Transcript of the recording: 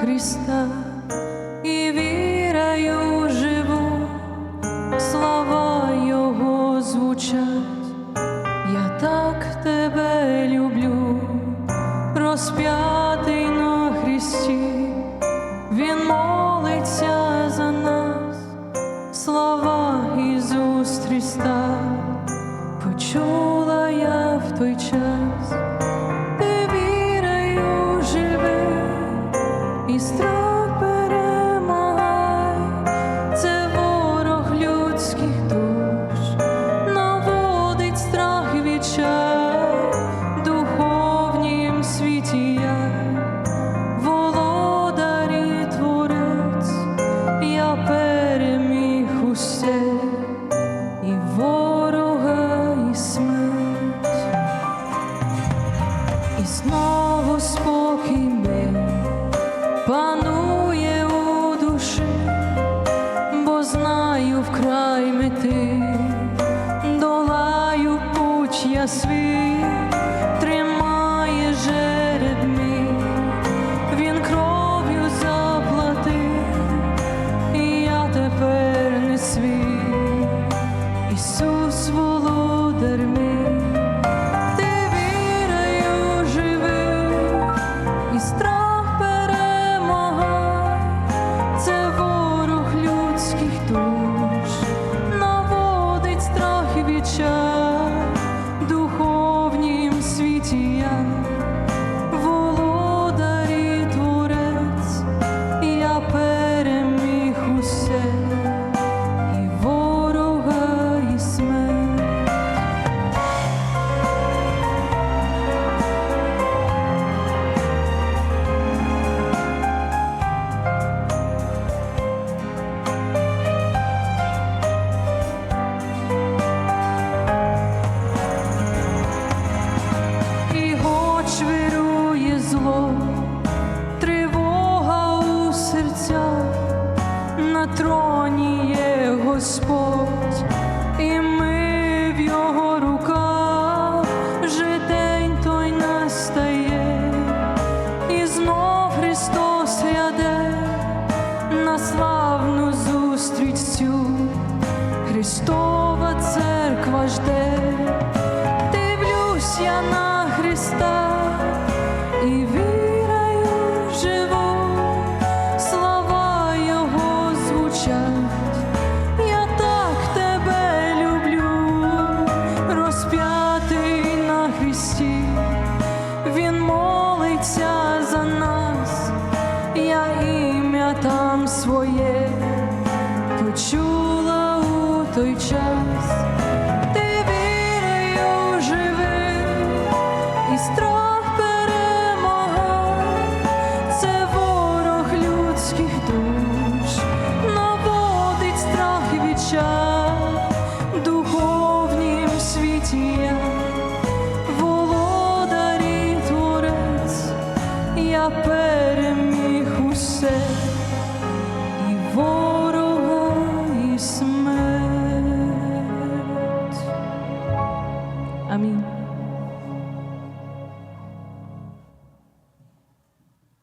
Христа і вірою живу, слова Його звучать, я так тебе люблю, розп'ятий на Христі, Він молиться за нас, слова Ісус Христа, почула я в той час, панує у душі, бо знаю вкрай мети, долаю путь я свій, тримає жереб він кров'ю заплатив, і я тепер не свій, Ісус володар мій. І ми в його руках, вже той настає, і знов Христос ряде на славну зустріч цю, Христова там своє почула у той час. I mean.